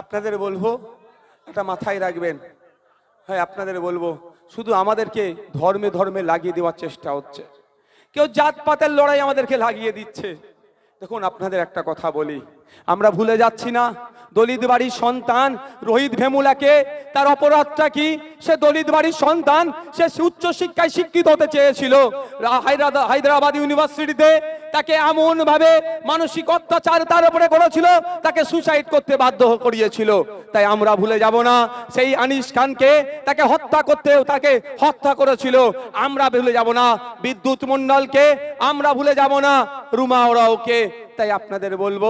আপনাদের বলব একটা মাথায় রাখবেন। হ্যাঁ আপনাদের বলব, শুধু আমাদেরকে ধর্মে ধর্মে লাগিয়ে দেওয়ার চেষ্টা হচ্ছে। কেউ জাতপাতের লড়াই আমাদেরকে লাগিয়ে দিচ্ছে। দেখুন, আপনাদের একটা কথা বলি। আমরা ভুলে যাচ্ছি না, দলিত বাড়ির সন্তান রোহিত ভেমুলাকে, তার অপরাধটা কি? সে দলিত বাড়ির সন্তান, সে উচ্চ শিক্ষায় শিক্ষিত হতে চেয়েছিল। হায়দ্রাবাদ ইউনিভার্সিটিতে তাকে এমন ভাবে মানসিক অত্যাচার তার উপরে করেছিল, তাকে সুসাইড করতে বাধ্য করিয়েছিল। তাই আমরা ভুলে যাব না, সেই আনিস খানকে তাকে হত্যা করতে তাকে হত্যা করেছিল। আমরা ভুলে যাব না, বিদ্যুৎ মন্ডলকে আমরা ভুলে যাব না, রুমা ওরাওকে। তাই আপনাদের বলব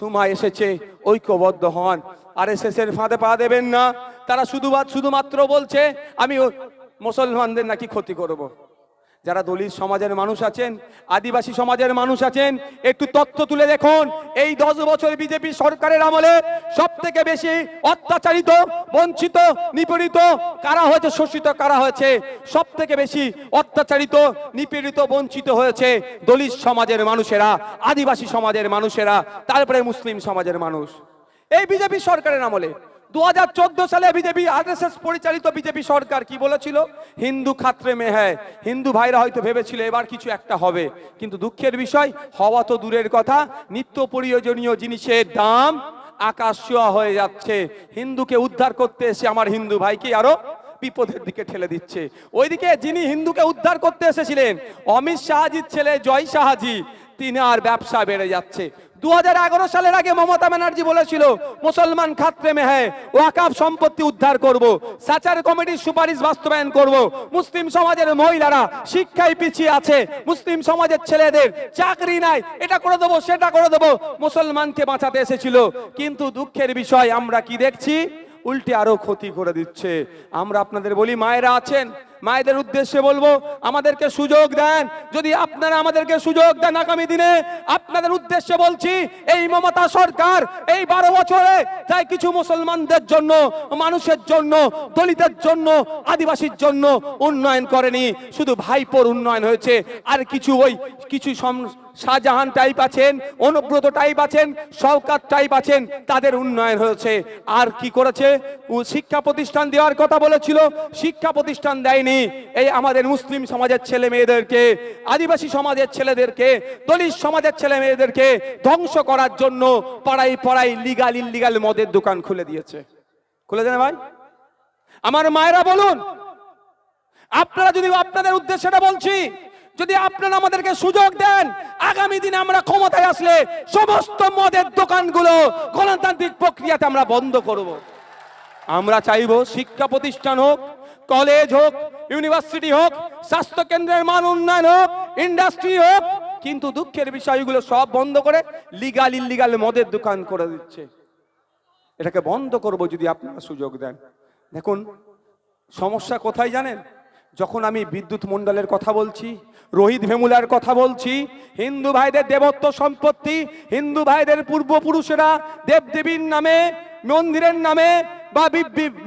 সময় এসেছে, ঐক্যবদ্ধ হন। আর এস এর ফাঁদে পা দেবেন না। তারা শুধু শুধুমাত্র বলছে, আমি মুসলমানদের নাকি ক্ষতি করব। যারা দলিত সমাজের মানুষ আছেন, আদিবাসী সমাজের মানুষ আছেন, একটু তথ্য তুলে দেখুন। এই দশ বছর বিজেপি সরকারের আমলে সব থেকে বেশি অত্যাচারিত, বঞ্চিত, নিপীড়িত কারা হয়েছে, শোষিত কারা হয়েছে সব থেকে বেশি অত্যাচারিত, নিপীড়িত, বঞ্চিত হয়েছে দলিত সমাজের মানুষেরা, আদিবাসী সমাজের মানুষেরা, তারপরে মুসলিম সমাজের মানুষ। এই বিজেপি সরকারের আমলে দু হাজার চোদ্দ সালে বিজেপি, আরএসএস পরিচালিত বিজেপি সরকার কি বলেছিল? হিন্দু খাত্রে মে হ্যায়। হিন্দু ভাইরা হয়তো ভেবেছিল এবার কিছু একটা হবে। কিন্তু দুঃখের বিষয়, হওয়া তো দূরের কথা। নিত্য প্রয়োজনীয় জিনিসের দাম আকাশ হয়ে যাচ্ছে। হিন্দুকে উদ্ধার করতে এসে আমার হিন্দু ভাইকে আরও বিপদের দিকে ঠেলে দিচ্ছে। ওইদিকে যিনি হিন্দুকে উদ্ধার করতে এসেছিলেন, অমিত শাহজির ছেলে জয় শাহজি তিনি আর ব্যবসা বেড়ে যাচ্ছে। দু সালের আগে মমতা ব্যানার্জি বলেছিল, মুসলমান খাত্রে মে হ্যায়, ওয়াকাব সম্পত্তি উদ্ধার করব, সাচার কমিটির সুপারিশ বাস্তবায়ন করব। মুসলিম সমাজের মহিলারা শিক্ষায় পিছিয়ে আছে, মুসলিম সমাজের ছেলেদের চাকরি নাই, এটা করে দেবো, সেটা করে দেবো। মুসলমানকে বাঁচাতে এসেছিল। কিন্তু দুঃখের বিষয়, আমরা কি দেখছি? উল্টে আরও ক্ষতি করে দিচ্ছে। আমরা আপনাদের বলি, মায়েরা আছেন মায়েদের উদ্দেশ্যে বলব, আমাদেরকে সুযোগ দেন। যদি আপনারা আমাদেরকে সুযোগ দেন আগামী দিনে, আপনাদের উদ্দেশ্যে বলছি, এই মমতা সরকার এই বারো বছরে তাই কিছু মুসলমানদের জন্য, মানুষের জন্য, দলিতের জন্য, আদিবাসীর জন্য উন্নয়ন করেনি। শুধু ভাইপোর উন্নয়ন হয়েছে, আর কিছু ওই, কিছু শাহজাহান টাইপ আছেন, অনুব্রত টাইপ আছেন, শওকাত টাইপ আছেন, তাদের উন্নয়ন হয়েছে। আর কি করেছে? শিক্ষা প্রতিষ্ঠান দেওয়ার কথা বলেছিল, শিক্ষা প্রতিষ্ঠান দেয়নি। এই আমাদের মুসলিম সমাজের ছেলে মেয়েদেরকে, আদিবাসী সমাজের ছেলেদেরকে, দলিত সমাজের ছেলে মেয়েদেরকে ধ্বংস করার জন্য পাড়াই পাড়াই লিগাল, ইল্লিগাল মদের দোকান খুলে দিয়েছে। খুলে দেন ভাই? আমার মায়েরা বলুন। আপনারা যদি আপনাদের উদ্দেশ্যটা বলছি যদি আপনারা আমাদেরকে সুযোগ দেন, আগামী দিনে আমরা ক্ষমতায় আসলে সমস্ত মদের দোকানগুলো গণতান্ত্রিক প্রক্রিয়াতে আমরা বন্ধ করব। আমরা চাইব শিক্ষা প্রতিষ্ঠান হোক, কলেজ হোক, ইউনিভার্সিটি হোক স্বাস্থ্য কেন্দ্রের মান উন্নয়ন হোক, ইন্ডাস্ট্রি হোক, কিন্তু দুঃখের বিষয়গুলো সব বন্ধ করে লিগাল ইল্লিগাল মদের দোকান করে দিচ্ছে। এটাকে বন্ধ করব যদি আপনারা সুযোগ দেন। দেখুন, সমস্যা কোথায় জানেন? যখন আমি বিদ্যুৎ মণ্ডলের কথা বলছি, রোহিত ভেমুলার কথা বলছি, হিন্দু ভাইদের দেবত্ব সম্পত্তি, হিন্দু ভাইদের পূর্বপুরুষেরা দেবদেবীর নামে, মন্দিরের নামে বা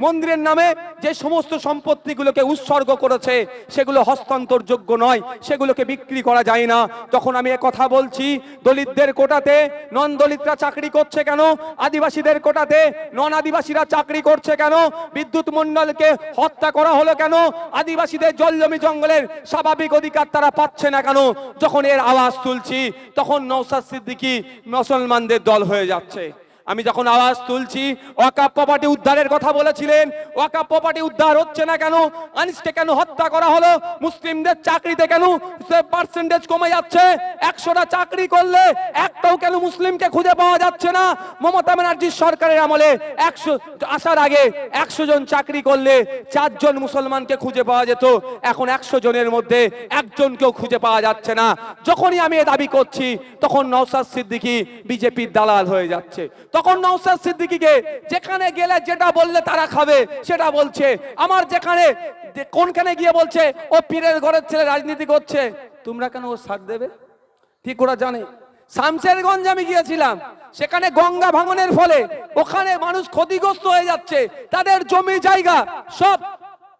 মন্দিরের নামে যে সমস্ত সম্পত্তিগুলোকে উৎসর্গ করেছে, সেগুলো হস্তান্তরযোগ্য নয়, সেগুলোকে বিক্রি করা যায় না। যখন আমি কথা বলছি, দলিতদের কোটাতে নন দলিতরা চাকরি করছে কেন? আদিবাসীদের কোটাতে নন আদিবাসীরা চাকরি করছে কেন? বিদ্যুৎ মন্ডলকে হত্যা করা হলো কেন? আদিবাসীদের জল জমি জঙ্গলের স্বাভাবিক অধিকার তারা পাচ্ছে না কেন? যখন এর আওয়াজ তুলছি, তখন নৌসাদ সিদ্দিকী মুসলমানদের দল হয়ে যাচ্ছে। আমি যখন আওয়াজ তুলছি ওয়াকাপ প্রপার্টি উদ্ধারের কথা বলেছিলেন। ওয়াকাপ প্রপার্টি উদ্ধার হচ্ছে না কেন? আনিসকে কেন হত্যা করা হলো? মুসলিমদের চাকরিতে কেন পার্সেন্টেজ কমে যাচ্ছে? একশোটা চাকরি করলে একটাও কেন মুসলিমকে খুঁজে পাওয়া যাচ্ছে না? মমতা ব্যানার্জির সরকারের আমলে একশো, আসার আগে একশো জন চাকরি করলে চারজন মুসলমানকে খুঁজে পাওয়া যেত। এখন একশো জনের মধ্যে একজনকেও খুঁজে পাওয়া যাচ্ছে না। যখনই আমি এ দাবি করছি, তখন নওসাদ সিদ্দিকী বিজেপির দালাল হয়ে যাচ্ছে। তখন নওসাদ সিদ্দিকীকে, যেখানে গেলে যেটা বললে তারা খাবে, সেটা বলছে। আমার যেখানে কোনখানে গিয়ে বলছে, ও পীরের ঘরের ছেলে রাজনীতি করছে। তোমরা কেন ও সাথ দেবে? ঠিক ওরা জানে। শামসেরগঞ্জ আমি গিয়েছিলাম। সেখানে গঙ্গা ভাঙনের ফলে ওখানে মানুষ ক্ষতিগ্রস্ত হয়ে যাচ্ছে। তাদের জমি জায়গা সব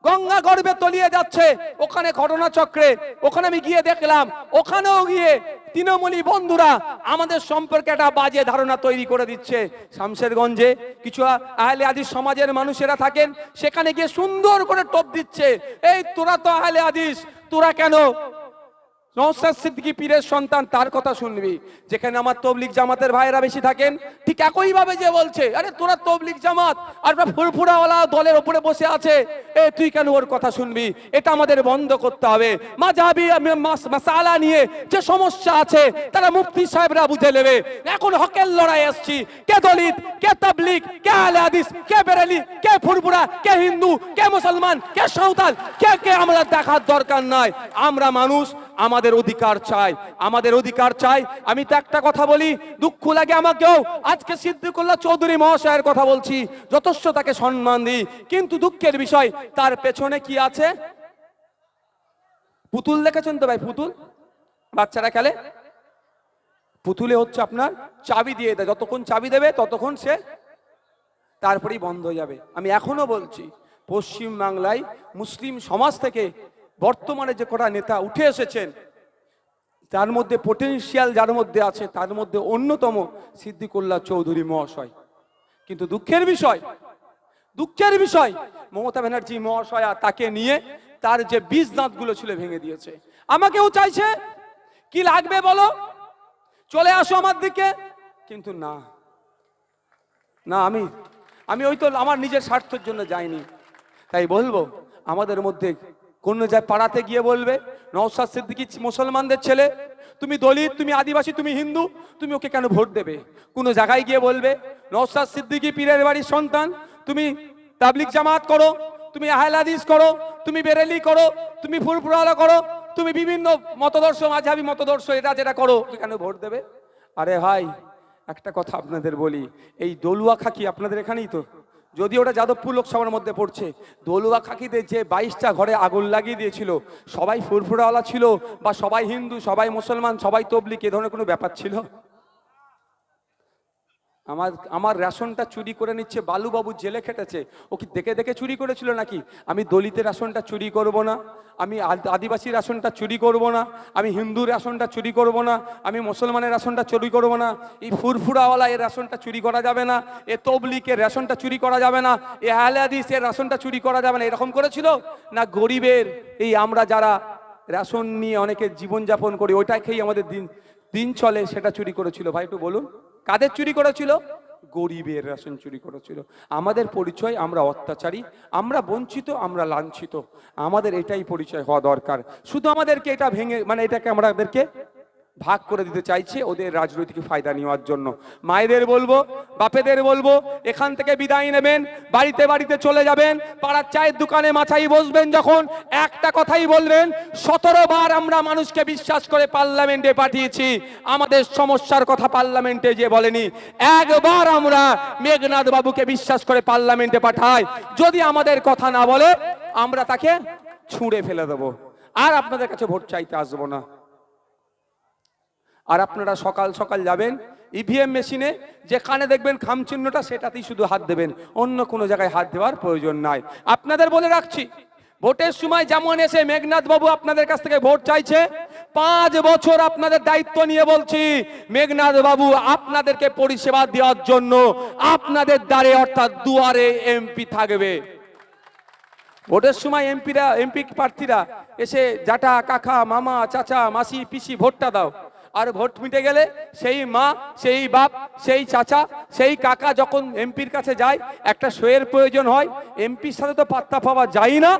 গঙ্গা গর্বে তলিয়ে যাচ্ছে। ওখানে ঘটনাচক্রে, ওখানে আমি গিয়ে দেখলাম, ওখানেও গিয়ে তৃণমূলী বন্ধুরা আমাদের সম্পর্কে একটা বাজে ধারণা তৈরি করে দিচ্ছে। শামশেরগঞ্জে কিছু আহলে আদি সমাজের মানুষেরা থাকেন, সেখানে গিয়ে সুন্দর করে টোপ দিচ্ছে। এই তোরা তো আহলে আদিস তোরা কেন নওসাদ সিদ্দিকী পীরের সন্তান, তার কথা শুনবি। যেখানে আমার তবলিক জামাতের ভাইয়েরা বেশি থাকেন, ঠিক একই ভাবে যে বলছে, আরে তোরা তবলিক জামাত, আর ফুরফুরাওয়ালা দলের উপরে বসে আছে। এ, তুই কেন ওর কথা শুনবি? এটা আমাদের বন্ধ করতে হবে। মাঝাবি মাসালা নিয়ে যে সমস্যা আছে, তারা মুফতি সাহেবরা বুঝে নেবে। এখন হকের লড়াই আসছি। কে দলিত, কে তাবলিক কে আলে হাদিস, কে বেরেলি, কে ফুরফুরা, কে হিন্দু, কে মুসলমান, কে সাঁওতাল, কে কে আমরা দেখার দরকার নাই। আমরা মানুষ আমাদের অধিকার চাই, আমাদের অধিকার চাই। আমি তো একটা কথা বলি, দুঃখ লাগে আমাকেও। আজকে সিদ্দিকুল্লাহ চৌধুরী মহাশয়ের কথা বলছি, যথেষ্ট তাকে সম্মান দিই। কিন্তু দুঃখের বিষয়, তার পেছনে কি আছে? পুতুল দেখেছেন তো ভাই, পুতুল? বাচ্চারা খেলে? পুতুলে হচ্ছে আপনার চাবি দিয়ে দেয়। যতক্ষণ চাবি দেবে, ততক্ষণ সে তারপরেই বন্ধ হয়ে যাবে। আমি এখনও বলছি পশ্চিম বাংলায় মুসলিম সমাজ থেকে বর্তমানে যে কটা নেতা উঠে এসেছেন, তার মধ্যে পোটেনশিয়াল যার মধ্যে আছে, তার মধ্যে অন্যতম সিদ্দিকুল্লাহ চৌধুরী মহাশয়। কিন্তু দুঃখের বিষয় দুঃখের বিষয়, মমতা ব্যানার্জি মহাশয়া তাকে নিয়ে তার যে বীজ দাঁতগুলো ছিল ভেঙে দিয়েছে। আমাকেও চাইছে, কি লাগবে বলো? চলে আসো আমার দিকে। কিন্তু না না আমি আমি ওই তো আমার নিজের স্বার্থের জন্য যাইনি। তাই বলব, আমাদের মধ্যে কোন যায় পাড়াতে গিয়ে বলবে নওসাদ সিদ্দিকি মুসলমানদের ছেলে, তুমি দলিত, তুমি আদিবাসী, তুমি হিন্দু, তুমি ওকে কেন ভোট দেবে? কোনো জায়গায় গিয়ে বলবে নওসাদ সিদ্দিকি পীরের বাড়ির সন্তান, তুমি তাবলিক জামাত করো, তুমি আহলাদিস করো, তুমি বেরেলি করো, তুমি ফুরফুরালা করো, তুমি বিভিন্ন মতদর্শ, মাঝাবি মতদর্শ, এটা যেটা করো কেন ভোট দেবে? আরে ভাই, একটা কথা আপনাদের বলি, এই দলুয়া খাকি আপনাদের এখানেই তো? যদি ওটা যাদবপুর লোকসভার মধ্যে পড়ছে। দলুয়া খাকিদের যে বাইশটা ঘরে আগুন লাগিয়ে দিয়েছিল, সবাই ফুরফুরাওয়ালা ছিল বা সবাই হিন্দু, সবাই মুসলমান, সবাই তবলিক এ ধরনের কোনো ব্যাপার ছিল? আমার আমার রেশনটা চুরি করে নিচ্ছে, বালুবাবু জেলে খেটেছে। ও কি দেখে দেখে চুরি করেছিল নাকি? আমি দলিতের রেশনটা চুরি করব না, আমি আদিবাসী রেশনটা চুরি করব না, আমি হিন্দু রেশনটা চুরি করব না, আমি মুসলমানের রেশনটা চুরি করব না, এই ফুরফুরাওয়ালা এর রেশনটা চুরি করা যাবে না, এ তবলিকের রেশনটা চুরি করা যাবে না, এ আহলাদিস এর রেশনটা চুরি করা যাবে না, এরকম করেছিল? না গরিবের এই আমরা যারা রেশন নিয়ে অনেকে জীবনযাপন করি ওইটা খেয়েই আমাদের দিন দিন চলে সেটা চুরি করেছিল। ভাই একটু বলুন। কাদের চুরি করেছিল? গরিবের রেশন চুরি করেছিল। আমাদের পরিচয় আমরা অত্যাচারী, আমরা বঞ্চিত, আমরা লাঞ্ছিত। আমাদের এটাই পরিচয় হওয়া দরকার। শুধু আমাদেরকে এটা ভেঙে মানে এটাকে আমাদেরকে ভাগ করে দিতে চাইছে ওদের রাজনৈতিক ফায়দা নেওয়ার জন্য। মায়েদের বলব, বাপেদের বলব, এখান থেকে বিদায় নেবেন, বাড়িতে বাড়িতে চলে যাবেন, পাড়ার চায়ের দোকানে মাথায় বসবেন যখন একটা কথাই বলবেন, সতেরো বার আমরা মানুষকে বিশ্বাস করে পার্লামেন্টে পাঠিয়েছি, আমাদের সমস্যার কথা পার্লামেন্টে যে বলেনি। একবার আমরা মেঘনাথ বাবুকে বিশ্বাস করে পার্লামেন্টে পাঠাই, যদি আমাদের কথা না বলে, আমরা তাকে ছুঁড়ে ফেলে দেবো। আর আপনাদের কাছে ভোট চাইতে আসব না। আর আপনারা সকাল সকাল যাবেন ইভিএম মেশিনে যেখানে দেখবেন খামচিহ্নটা সেটাতেই শুধু হাত দেবেন। অন্য কোনো জায়গায় হাত দেওয়ার প্রয়োজন নাই। আপনাদের বলে রাখছি, ভোটের সময় যেমন এসে মেঘনাথ বাবু আপনাদের কাছ থেকে ভোট চাইছে, পাঁচ বছর আপনাদের দায়িত্ব নিয়ে বলছি, মেঘনাথ বাবু আপনাদেরকে পরিষেবা দেওয়ার জন্য আপনাদের দ্বারে, অর্থাৎ দুয়ারে এমপি থাকবে। ভোটের সময় এমপিরা এমপি প্রার্থীরা এসে জাটা, কাকা, মামা, চাচা, মাসি, পিসি, ভোটটা দাও। আর ভোট মিটে গেলে সেই মা, সেই বাপ, সেই চাচা, সেই কাকা যখন এমপির কাছে যায়, একটা সইয়ের প্রয়োজন হয়। এমপির সাথে তো পাত্তা পাওয়া যায় না।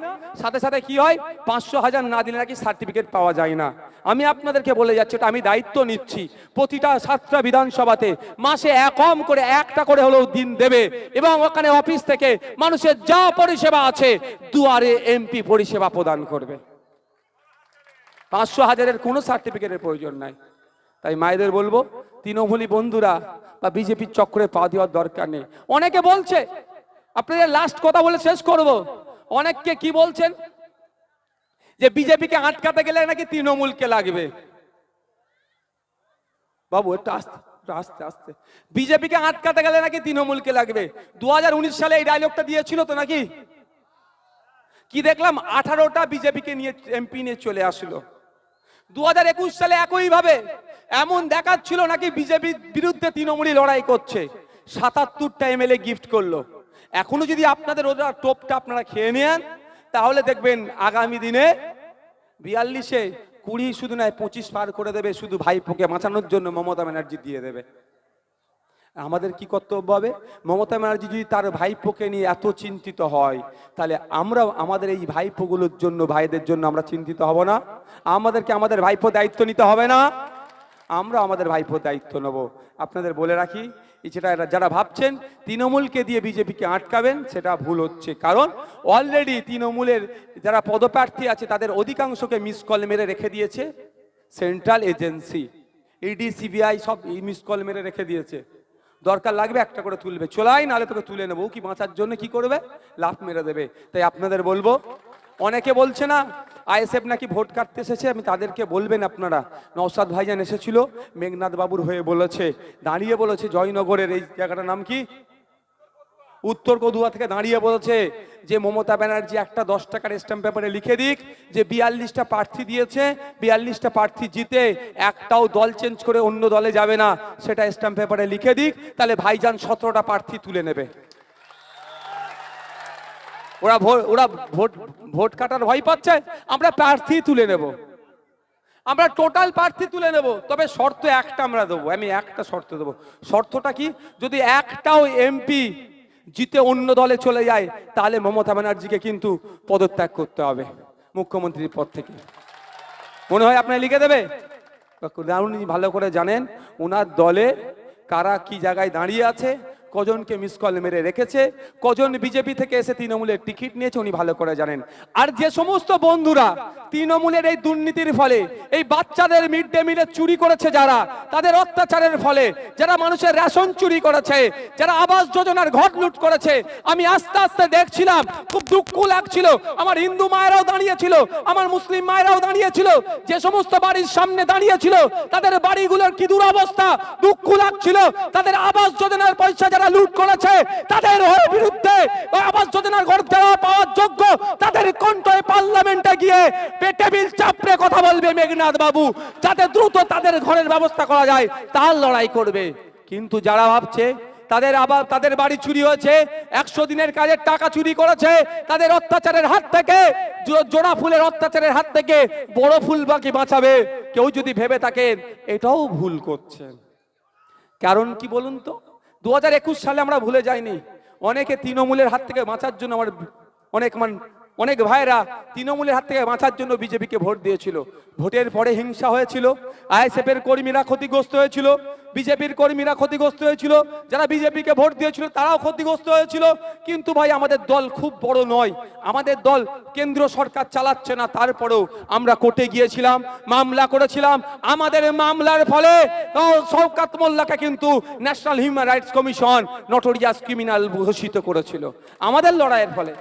সাথে সাথে কি হয়? পাঁচশো হাজার না দিলে নাকি সার্টিফিকেট পাওয়া যায় না। আমি আপনাদেরকে বলে যাচ্ছি এটা আমি দায়িত্ব নিচ্ছি। প্রতিটা সাতটা বিধানসভাতে মাসে একম করে একটা করে হলেও দিন দেবে। এবং ওখানে অফিস থেকে মানুষের যা পরিষেবা আছে, দুয়ারে এমপি পরিষেবা প্রদান করবে। পাঁচশো হাজারের কোনো সার্টিফিকেটের প্রয়োজন নাই। তাই মায়েদের বলব, তৃণমূলী বন্ধুরা বা বিজেপির চক্রে পা দেওয়ার দরকার নেই। অনেকে বলছে, আপনাদের লাস্ট কথা বলে শেষ করব। অনেককে কি বলছেন? যে বিজেপিকে আটকাতে গেলে নাকি তৃণমূলকে লাগবে? বাবু, একটু আস্তে আস্তে আস্তে। বিজেপিকে আটকাতে গেলে নাকি তৃণমূলকে লাগবে? দু হাজার উনিশ সালে এই ডায়লগটা দিয়েছিল তো নাকি? কি দেখলাম? আঠারোটা বিজেপিকে নিয়ে এমপি নিয়ে চলে আসলো। দু হাজার একুশ সালে একইভাবে এমন দেখাচ্ছিল নাকি বিজেপির বিরুদ্ধে তৃণমূলই লড়াই করছে। সাতাত্তরটা এমএলএ গিফট করল। এখনও যদি আপনাদের ওরা টোপটা আপনারা খেয়ে নেন, তাহলে দেখবেন আগামী দিনে বিয়াল্লিশে কুড়ি শুধু নয়, পঁচিশ পার করে দেবে শুধু ভাইপোকে বাঁচানোর জন্য মমতা ব্যানার্জি দিয়ে দেবে। আমাদের কি কর্তব্য হবে? মমতা ব্যানার্জি যদি তার ভাইপোকে নিয়ে এত চিন্তিত হয়, তাহলে আমরাও আমাদের এই ভাইপোগুলোর জন্য, ভাইদের জন্য আমরা চিন্তিত হব না? আমাদেরকে আমাদের ভাইপো দায়িত্ব নিতে হবে না? আমরা আমাদের ভাইপো দায়িত্ব নেব। আপনাদের বলে রাখি যেটা যারা ভাবছেন, তৃণমূলকে দিয়ে বিজেপিকে আটকাবেন, সেটা ভুল হচ্ছে। কারণ অলরেডি তৃণমূলের যারা পদপ্রার্থী আছে, তাদের অধিকাংশকে মিস কল মেরে রেখে দিয়েছে। সেন্ট্রাল এজেন্সি ইডি সিবিআই সব মিস কল মেরে রেখে দিয়েছে। দরকার লাগবে একটা করে তুলবে। চলাই, নালে তোকে তুলে নেব। কি বাঁচার জন্য কি করবে? লাফ মেরে দেবে। তাই আপনাদের বলব, অনেকে বলছে না, আইএসএফ নাকি ভোট কাটতে এসেছে? আমি তাদেরকে বলবেন আপনারা। নওসাদ ভাইজান এসেছিল মেঘনাথ বাবুর হয়ে বলেছে, দাঁড়িয়ে বলেছে জয়নগরের এই জায়গাটার নাম কি? উত্তর কদুয়া থেকে দাঁড়িয়ে বলেছে যে মমতা ব্যানার্জি একটা দশ টাকার স্ট্যাম্প পেপারে লিখে দিক যে বিয়াল্লিশটা প্রার্থী দিয়েছে, বিয়াল্লিশটা প্রার্থী জিতে একটাও দল চেঞ্জ করে অন্য দলে যাবে না, সেটা স্ট্যাম্প পেপারে লিখে দিক, তাহলে ভাইজান সতেরোটা প্রার্থী তুলে নেবে। ওরা ওরা ভোট ভোট কাটার ভয় পাচ্ছে, আমরা প্রার্থী তুলে নেব। আমরা টোটাল প্রার্থী তুলে নেব, তবে শর্ত একটা আমরা দেবো, আমি একটা শর্ত দেবো। শর্তটা কি? যদি একটাও এমপি জিতে অন্য দলে চলে যায়, তাহলে মমতা ব্যানার্জিকে কিন্তু পদত্যাগ করতে হবে মুখ্যমন্ত্রীর পদ থেকে। মনে হয় আপনার লিখে দেবে? ভালো করে জানেন, ওনার দলে কারা কি জায়গায় দাঁড়িয়ে আছে কজনকে মিস কল মেরে রেখেছে, কজন বিজেপি থেকে এসে তৃণমূলের টিকিট নিয়েছে উনি ভালো করে জানেন। আর যে সমস্ত বন্ধুরা তৃণমূলের এই দুর্নীতির ফলে, এই বাচ্চাদের মিড ডে মিলে চুরি করেছে যারা, তাদের অত্যাচারের ফলে, যারা মানুষের রেশন চুরি করেছে, যারা আবাস যোজনার ঘট লুট করেছে, আমি আস্তে আস্তে দেখছিলাম, খুব দুঃখ লাগছিল। আমার হিন্দু মায়েরাও দাঁড়িয়েছিল, আমার মুসলিম মায়েরাও দাঁড়িয়েছিল, যে সমস্ত বাড়ির সামনে দাঁড়িয়েছিল, তাদের বাড়িগুলোর কি দুরবস্থা? দুঃখ লাগছিল, তাদের আবাস যোজনার পয়সা যারা লুট করেছে, তাদের হয়ে বিরুদ্ধে আবাস যোজনার ঘর দেওয়া পাওয়ার যোগ্য, তাদের কণ্ঠে পার্লামেন্টে গিয়ে টেবিল চাপড়ে কথা বলবে মেঘনাথ বাবু, যাতে দ্রুত তাদের ঘরের ব্যবস্থা করা যায়, তার লড়াই করবে। কিন্তু যারা ভাবছে, তাদের আবার, তাদের বাড়ি চুরি হয়েছে, একশো দিনের কাজের টাকা চুরি করেছে, তাদের অত্যাচারের হাত থেকে জোড়া ফুলের অত্যাচারের হাত থেকে বড় ফুল বাকি বাঁচাবে। কেউ যদি ভেবে থাকেন, এটাও ভুল করছেন। কারণ কি বলুন তো? দু হাজার একুশ সালে আমরা ভুলে যাইনি। অনেকে তৃণমূলের হাত থেকে বাঁচার জন্য আমার অনেক মান, অনেক ভাইরা তৃণমূলের হাত থেকে বাঁচার জন্য বিজেপিকে ভোট দিয়েছিল। ভোটের পরে হিংসা হয়েছিল আইএসএফ এর কর্মীরা ক্ষতিগ্রস্ত হয়েছিল বিজেপির কর্মীরা ক্ষতিগ্রস্ত হয়েছিল, যারা বিজেপিকে ভোট দিয়েছিল তারাও ক্ষতিগ্রস্ত হয়েছিল। কিন্তু ভাই, আমাদের দল খুব বড় নয়। আমাদের দল কেন্দ্র সরকার চালাচ্ছে না। তারপরেও আমরা কোর্টে গিয়েছিলাম, মামলা করেছিলাম। আমাদের মামলার ফলে শওকাত মোল্লাকে কিন্তু national human rights commission, notorious criminal ঘোষিত করেছিল। আমাদের লড়াইয়ের ফলে।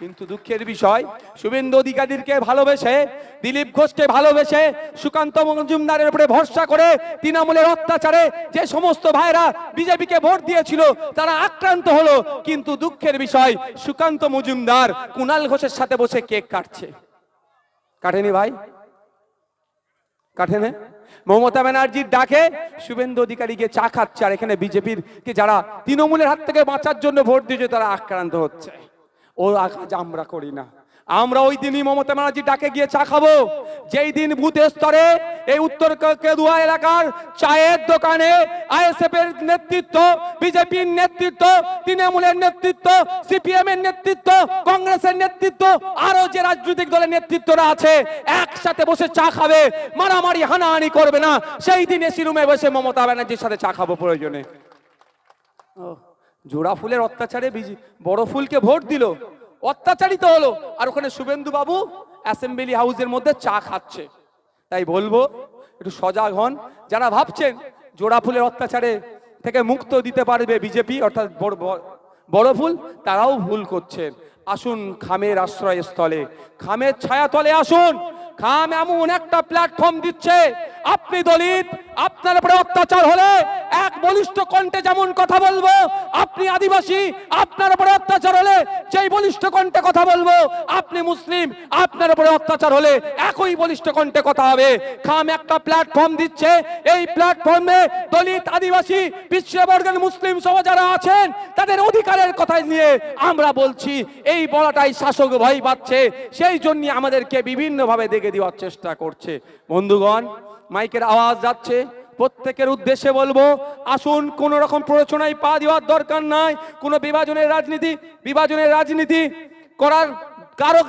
কিন্তু দুঃখের বিষয়, শুভেন্দু অধিকারীকে ভালোবেসে, দিলীপ ঘোষকে ভালোবেসে, সুকান্ত মজুমদারের উপরে ভরসা করে তৃণমূলের অত্যাচারে যে সমস্ত ভাইরা বিজেপিকে ভোট দিয়েছিল, তারা আক্রান্ত হলো। কিন্তু দুঃখের বিষয়, সুকান্ত মজুমদার কুণাল ঘোষের সাথে বসে কেক কাটছে। কাটেনি ভাই? কাটেনে? মমতা ব্যানার্জির ডাকে শুভেন্দু অধিকারী গিয়ে চা খাচ্ছে, আর এখানে বিজেপির কে যারা তৃণমূলের হাত থেকে বাঁচার জন্য ভোট দিয়েছে, তারা আক্রান্ত হচ্ছে। ও কাজ আমরা করি না। আমরা ওই দিনই মমতা ব্যানার্জি ডাকে গিয়ে চা খাব। যেই দিন বুথ স্তরে এই উত্তর কেদুয়া এলাকার চায়ের দোকানে আইএসএফ এর নেতৃত্ব বিজেপির নেতৃত্ব তৃণমূলের নেতৃত্ব সিপিএম এর নেতৃত্ব কংগ্রেসের নেতৃত্ব আরও যে রাজনৈতিক দলের নেতৃত্বরা আছে একসাথে বসে চা খাবে। মারামারি হানাহানি করবে না। সেই দিন এসি রুমে বসে মমতা ব্যানার্জির সাথে চা খাব প্রয়োজনে। ও, জোড়া ফুলের অত্যাচারে বড় ফুলকে ভোট দিল, অত্যাচারিত হলো। আর ওখানে শুভেন্দু বাবু অ্যাসেম্বলি হাউসের মধ্যে চা খাচ্ছে। তাই বলব, একটু সজাগ হন। যারা ভাবছেন জোড়া ফুলের অত্যাচারে থেকে মুক্ত দিতে পারবে বিজেপি, অর্থাৎ বড়, বড়- বড় ফুল, তারাও ভুল করছেন। আসুন খামের আশ্রয়স্থলে, খামের ছায়াতলে আসুন। খাম এমন একটা প্ল্যাটফর্ম দিচ্ছে আপনি দলিত, আপনার উপরে অত্যাচার হলে এক বলিষ্ঠ কণ্ঠে যেমন কথা বলব, আপনি আদিবাসী, আপনার উপরে অত্যাচার হলে সেই বলিষ্ঠ কণ্ঠে কথা বলব, আপনি মুসলিম, আপনার উপরে অত্যাচার হলে একই বলিষ্ঠ কণ্ঠে কথা হবে। খাম একটা প্ল্যাটফর্ম দিচ্ছে, এই প্ল্যাটফর্মে দলিত, আদিবাসী, বিশ্ববর্গের মুসলিম সহ যারা আছেন, তাদের অধিকারের কথা নিয়ে আমরা বলছি। এই বলাটাই শাসক ভয় পাচ্ছে, সেই জন্য আমাদেরকে বিভিন্নভাবে দেখে দেওয়ার চেষ্টা করছে। বন্ধুগণ মাইকের আওয়াজ যাচ্ছে। প্রত্যেকের উদ্দেশ্যে বলব, আসুন, কোন রকম প্ররোচনায় পা দেওয়ার দরকার নাই। কোনো বিভাজনের রাজনীতি বিভাজনের রাজনীতি করার কারও